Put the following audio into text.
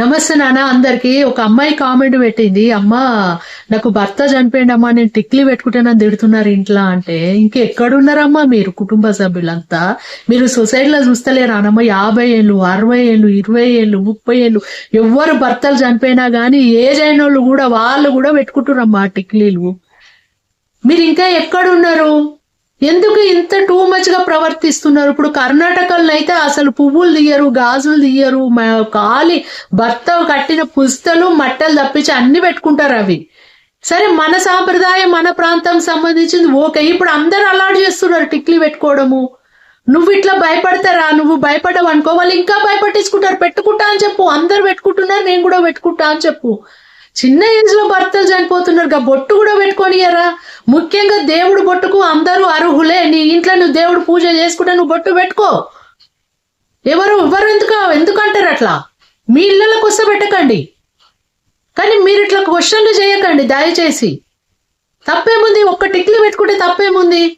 నమస్తే నాన్న అందరికి. ఒక అమ్మాయి కామెంట్ పెట్టింది. అమ్మ నాకు భర్త చనిపోయిందమ్మా నేను టిక్లీ పెట్టుకుంటానని తిడుతున్నారు ఇంట్లో అంటే. ఇంకెక్కడున్నారమ్మా మీరు కుటుంబ సభ్యులంతా? మీరు సొసైటీలో చూస్తలేరు అనమ్మ యాభై ఏళ్ళు అరవై ఏళ్ళు ఇరవై ఏళ్ళు ముప్పై ఏళ్ళు ఎవ్వరు భర్తలు చనిపోయినా కానీ ఏజ్ అయిన వాళ్ళు కూడా వాళ్ళు కూడా పెట్టుకుంటున్నారమ్మా టిక్లీలు. మీరు ఇంకా ఎక్కడున్నారు? ఎందుకు ఇంత టూ మచ్గా ప్రవర్తిస్తున్నారు? ఇప్పుడు కర్ణాటకలో అయితే అసలు పువ్వులు తీయరు గాజులు తీయరు కాలి భర్త కట్టిన పుస్తలు మట్టలు తప్పించి అన్ని పెట్టుకుంటారు అవి. సరే మన సాంప్రదాయం మన ప్రాంతం సంబంధించింది ఓకే. ఇప్పుడు అందరు అలాట్ చేస్తున్నారు టిక్లీ పెట్టుకోవడము. నువ్వు ఇట్లా భయపడతారా? నువ్వు భయపడవు అనుకో వాళ్ళు ఇంకా భయపట్టించుకుంటారు. పెట్టుకుంటా అని చెప్పు. అందరు పెట్టుకుంటున్నారు నేను కూడా పెట్టుకుంటా అని చెప్పు. చిన్న ఏజ్లో భర్తలు చనిపోతున్నారు బొట్టు కూడా పెట్టుకోనియరా ముఖ్యంగా దేవుడు బొట్టుకు అందరూ అర్హులే. నీ ఇంట్లో నువ్వు దేవుడు పూజ చేసుకుంటే నువ్వు బొట్టు పెట్టుకో. ఎవరు ఎవరు ఎందుకు ఎందుకంటారు అట్లా? మీ ఇళ్ళలోకి వస్తే పెట్టకండి. కానీ మీరు ఇట్లా క్వశ్చన్లు చేయకండి దయచేసి. తప్పేముంది? ఒక్క టిక్లీ పెట్టుకుంటే తప్పేముంది?